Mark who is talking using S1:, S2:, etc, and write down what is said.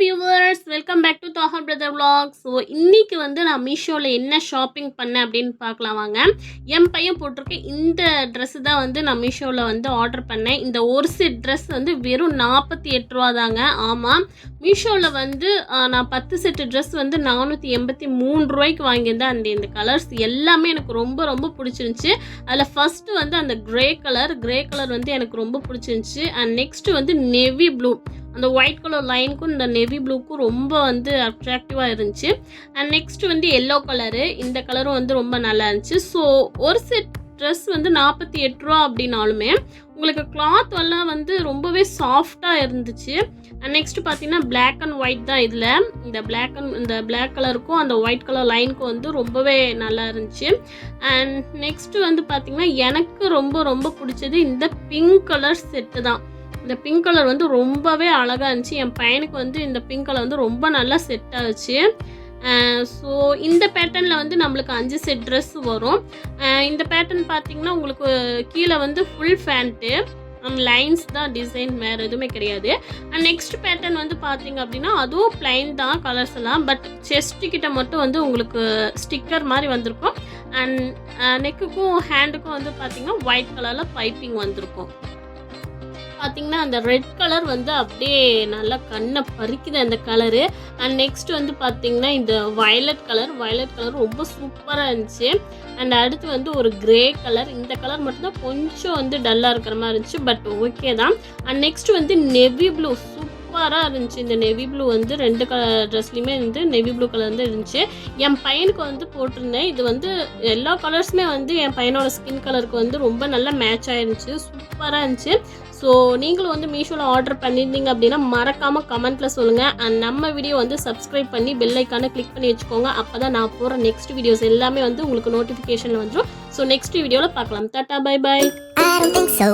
S1: Viewers welcome back to Taha brother vlog so இன்னைக்கு வந்து நான் மீஷோவில் என்ன ஷாப்பிங் பண்ணேன் அப்படின்னு பார்க்கலாம் வாங்க. என் பையன் போட்டிருக்க இந்த ட்ரெஸ்ஸு தான் வந்து நான் மீஷோவில் வந்து ஆர்டர் பண்ணேன். இந்த ஒரு செட் ட்ரெஸ் வந்து வெறும் நாற்பத்தி எட்டு ரூபா தாங்க. ஆமாம் மீஷோவில் வந்து நான் பத்து செட்டு ட்ரெஸ் வந்து நானூற்றி எண்பத்தி மூணு ரூபாய்க்கு வாங்கியிருந்தேன். அந்த இந்த கலர்ஸ் எல்லாமே எனக்கு ரொம்ப ரொம்ப பிடிச்சிருந்துச்சி. அதில் ஃபஸ்ட்டு வந்து அந்த கிரே கலர் கிரே கலர் வந்து எனக்கு ரொம்ப பிடிச்சிருந்துச்சி. அண்ட் நெக்ஸ்ட்டு வந்து நெவி ப்ளூ அந்த ஒயிட் கலர் லைனுக்கும் இந்த நெவி ப்ளூக்கும் ரொம்ப வந்து அட்ராக்டிவாக இருந்துச்சு. அண்ட் நெக்ஸ்ட் வந்து எல்லோ கலரு இந்த கலரும் வந்து ரொம்ப நல்லா இருந்துச்சு. ஸோ ஒரு செட் ட்ரெஸ் வந்து நாற்பத்தி எட்டு ரூபா அப்படின்னாலுமே உங்களுக்கு கிளாத் எல்லாம் வந்து ரொம்பவே சாஃப்டாக இருந்துச்சு. அண்ட் நெக்ஸ்ட் பார்த்தீங்கன்னா பிளாக் அண்ட் ஒயிட் தான் இதில். இந்த பிளாக் அண்ட் இந்த பிளாக் கலருக்கும் அந்த ஒயிட் கலர் லைனுக்கும் வந்து ரொம்பவே நல்லா இருந்துச்சு. அண்ட் நெக்ஸ்ட் வந்து பார்த்தீங்கன்னா எனக்கு ரொம்ப ரொம்ப பிடிச்சது இந்த பிங்க் கலர் செட்டு தான். இந்த பிங்க் கலர் வந்து ரொம்பவே அழகாக இருந்துச்சு. என் பையனுக்கு வந்து இந்த பிங்க் கலர் வந்து ரொம்ப நல்லா செட் ஆச்சு. ஸோ இந்த பேட்டர்னில் வந்து நம்மளுக்கு அஞ்சு செட் ட்ரெஸ் வரும். இந்த பேட்டர்ன் பார்த்திங்கன்னா உங்களுக்கு கீழே வந்து ஃபுல் ஃபேண்ட்டு லைன்ஸ் தான் டிசைன் வேறு எதுவுமே கிடையாது. அண்ட் நெக்ஸ்ட் பேட்டர்ன் வந்து பார்த்தீங்க அப்படின்னா அதுவும் பிளைன் தான் கலர்ஸ் எல்லாம். பட் செஸ்ட்டு கிட்ட மட்டும் வந்து உங்களுக்கு ஸ்டிக்கர் மாதிரி வந்திருக்கும். அண்ட் நெக்குக்கும் ஹேண்டுக்கும் வந்து பார்த்தீங்கன்னா ஒயிட் கலரில் பைப்பிங் வந்திருக்கும். பார்த்தீங்கன்னா அந்த ரெட் கலர் வந்து அப்படியே நல்லா கண்ணை பறிக்குது அந்த கலரு அண்ட் நெக்ஸ்ட் வந்து பார்த்தீங்கன்னா இந்த வயலட் கலர் வயலட் கலர் ரொம்ப சூப்பராக இருந்துச்சு. அண்ட் அடுத்து வந்து ஒரு கிரே கலர் இந்த கலர் மட்டும்தான் கொஞ்சம் வந்து டல்லாக இருக்கிற மாதிரி இருந்துச்சு பட் ஓகே தான். அண்ட் நெக்ஸ்ட் வந்து நெவி ப்ளூ சூப்பராக இருந்துச்சு. இந்த நெவி ப்ளூ வந்து ரெண்டு கலர் ட்ரெஸ்லையுமே வந்து நெவி ப்ளூ கலர் வந்து இருந்துச்சு. என் பையனுக்கு வந்து போட்டிருந்தேன். இது வந்து எல்லா கலர்ஸுமே வந்து என் பையனோட ஸ்கின் கலருக்கு வந்து ரொம்ப நல்லா மேட்ச் ஆயிருந்துச்சு. சூப்பராக இருந்துச்சு. ஸோ நீங்களும் வந்து மீஷோவில் ஆர்டர் பண்ணியிருந்தீங்க அப்படின்னா மறக்காமல் கமெண்ட்டில் சொல்லுங்கள் அண்ட் நம்ம வீடியோ வந்து சப்ஸ்கிரைப் பண்ணி பெல் ஐக்கானை கிளிக் பண்ணி வச்சுக்கோங்க. அப்போ தான் நான் போகிற நெக்ஸ்ட் வீடியோஸ் எல்லாமே வந்து உங்களுக்கு நோட்டிஃபிகேஷனில் வந்துடும் ஸோ நெக்ஸ்ட் வீடியோவில் பார்க்கலாம். Tata bye bye
S2: I don't think so.